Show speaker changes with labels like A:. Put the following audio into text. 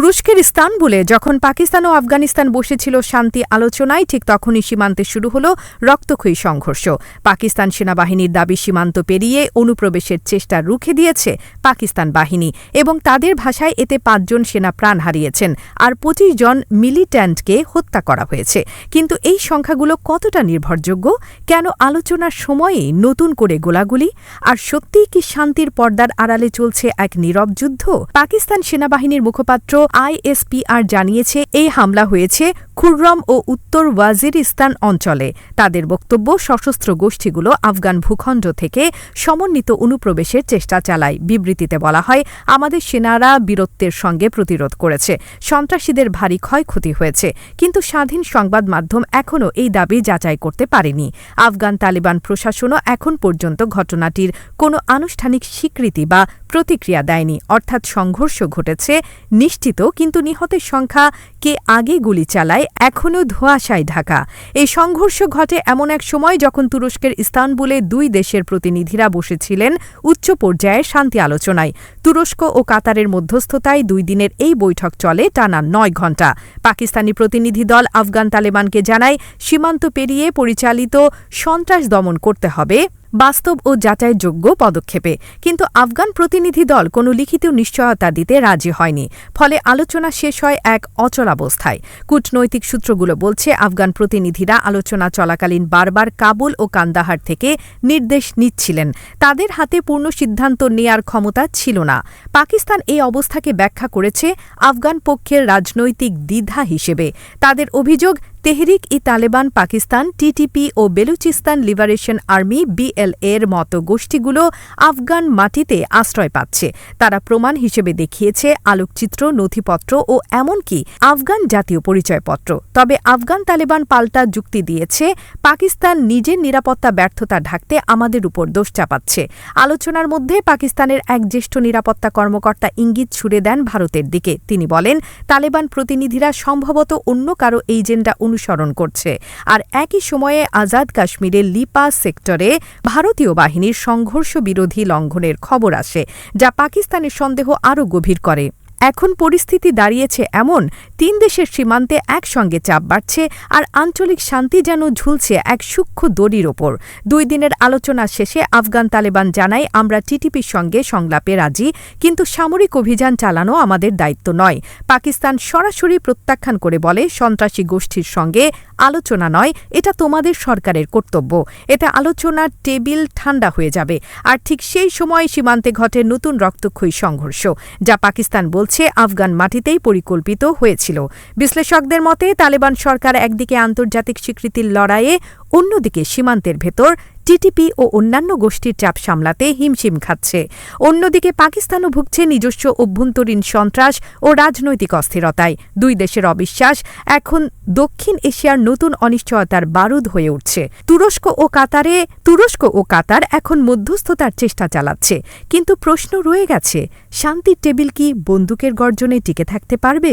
A: তুরস্কের ইস্তানবুলে যখন পাকিস্তান ও আফগানিস্তান বসেছিল শান্তি আলোচনায়, ঠিক তখনই সীমান্তে শুরু হল রক্তক্ষয়ী সংঘর্ষ। পাকিস্তান সেনাবাহিনীর দাবি সীমান্ত পেরিয়ে অনুপ্রবেশের চেষ্টা রুখে দিয়েছে পাকিস্তান বাহিনী এবং তাদের ভাষায় এতে পাঁচজন সেনা প্রাণ হারিয়েছেন আর পঁচিশ জন মিলিট্যান্টকে হত্যা করা হয়েছে। কিন্তু এই সংখ্যাগুলো কতটা নির্ভরযোগ্য? কেন আলোচনার সময়েই নতুন করে গোলাগুলি? আর সত্যিই কি শান্তির পর্দার আড়ালে চলছে এক নীরব যুদ্ধ? পাকিস্তান সেনাবাহিনীর মুখপাত্র আইএসপিআর জানিয়েছে, এই হামলা হয়েছে খুররম ও উত্তর ওয়াজিরিস্তান অঞ্চলে। তাদের বক্তব্য, সশস্ত্র গোষ্ঠীগুলো আফগান ভূখণ্ড থেকে সমন্বিত অনুপ্রবেশের চেষ্টা চালায়। বিবৃতিতে বলা হয়, আমাদের সেনারা বীরত্বের সঙ্গে প্রতিরোধ করেছে। সন্ত্রাসীদের ভারী ক্ষয়ক্ষতি হয়েছে। কিন্তু স্বাধীন সংবাদ মাধ্যম এখনও এই দাবি যাচাই করতে পারেনি। আফগান তালিবান প্রশাসনও এখন পর্যন্ত ঘটনাটির কোনো আনুষ্ঠানিক স্বীকৃতি বা প্রতিক্রিয়া দেয়নি। অর্থাৎ সংঘর্ষ ঘটেছে নিশ্চিত কিন্তু নিহতের সংখ্যা কে আগে গুলি চালায় এখনও ধোঁয়াশায় ঢাকা। এই সংঘর্ষ ঘটে এমন এক সময় যখন তুরস্কের ইস্তানবুলে দুই দেশের প্রতিনিধিরা বসেছিলেন উচ্চ পর্যায়ের শান্তি আলোচনায়। তুরস্ক ও কাতারের মধ্যস্থতায় দুই দিনের এই বৈঠক চলে টানা নয় ঘণ্টা। পাকিস্তানি প্রতিনিধি দল আফগান তালেবানকে জানায়, সীমান্ত পেরিয়ে পরিচালিত সন্ত্রাস দমন করতে হবে। বাস্তব ও যাচাইযোগ্য পদক্ষেপে। কিন্তু আফগান প্রতিনিধি দল কোনো লিখিত নিশ্চয়তা দিতে রাজি হয়নি। ফলে আলোচনা শেষ হয় এক অচলাবস্থায় কূটনৈতিক সূত্রগুলো বলছে, আফগান প্রতিনিধিরা আলোচনা চলাকালীন বারবার কাবুল ও কান্দাহার থেকে নির্দেশ নিচ্ছিলেন। তাদের হাতে পূর্ণ সিদ্ধান্ত নেয়ার ক্ষমতা ছিল না। পাকিস্তান এই অবস্থাকে ব্যাখ্যা করেছে আফগান পক্ষের রাজনৈতিক দ্বিধা হিসেবে। তাদের অভিযোগ তেহরিক ই তালেবান পাকিস্তান টিটিপি ও বেলুচিস্তান লিবারেশন আর্মি বিএলএর মতো গোষ্ঠীগুলো আফগান মাটিতে আশ্রয় পাচ্ছে। তারা প্রমাণ হিসেবে দেখিয়েছে আলোকচিত্র, নথিপত্র ও এমনকি আফগান জাতীয় পরিচয়পত্র। তবে আফগান তালেবান পাল্টা যুক্তি দিয়েছে, পাকিস্তান নিজের নিরাপত্তা ব্যর্থতা ঢাকতে আমাদের উপর দোষ চাপাচ্ছে। আলোচনার মধ্যে পাকিস্তানের এক জ্যেষ্ঠ নিরাপত্তা কর্মকর্তা ইঙ্গিত ছুড়ে দেন ভারতের দিকে। তিনি বলেন, তালেবান প্রতিনিধিরা সম্ভবত অন্য কারও এজেন্ডা অনুসরণ করছে। আর একই সময়ে আজাদ কাশ্মীরের লিপা সেক্টরে ভারতীয় বাহিনীর সংঘর্ষ বিরোধী লঙ্ঘনের খবর আসে, যা পাকিস্তানের সন্দেহ আরও গভীর করে। এখন পরিস্থিতি দাঁড়িয়েছে এমন, তিন দেশের সীমান্তে একসঙ্গে চাপ বাড়ছে আর আঞ্চলিক শান্তি যেন ঝুলছে এক সূক্ষ্ম দড়ির ওপর। দুই দিনের আলোচনা শেষে আফগান তালেবান জানায়, আমরা টিটিপির সঙ্গে সংলাপে রাজি, কিন্তু সামরিক অভিযান চালানো আমাদের দায়িত্ব নয়। পাকিস্তান সরাসরি প্রত্যাখ্যান করে বলে, সন্ত্রাসী গোষ্ঠীর সঙ্গে আলোচনা নয়, এটা তোমাদের সরকারের কর্তব্য। এতে আলোচনার টেবিল ঠান্ডা হয়ে যাবে। আর ঠিক সেই সময় সীমান্তে ঘটে নতুন রক্তক্ষয়ী সংঘর্ষ, যা পাকিস্তান বলছে আফগান মাটিতেই পরিকল্পিত হয়েছিল। বিশ্লেষকদের মতে, তালেবান সরকার একদিকে আন্তর্জাতিক স্বীকৃতির লড়াইয়ে, অন্যদিকে সীমান্তের ভেতর টিটিপি ও অন্যান্য গোষ্ঠীর চাপ সামলাতে হিমশিম খাচ্ছে। অন্যদিকে পাকিস্তানও ভুগছে নিজস্ব অভ্যন্তরীণ সন্ত্রাস ও রাজনৈতিক অস্থিরতায়। দুই দেশের অবিশ্বাস এখন দক্ষিণ এশিয়ার নতুন অনিশ্চয়তার বারুদ হয়ে উঠছে। তুরস্ক ও কাতারে, তুরস্ক ও কাতার এখন মধ্যস্থতার চেষ্টা চালাচ্ছে। কিন্তু প্রশ্ন রয়ে গেছে, শান্তির টেবিল কি বন্দুকের গর্জনে টিকে থাকতে পারবে?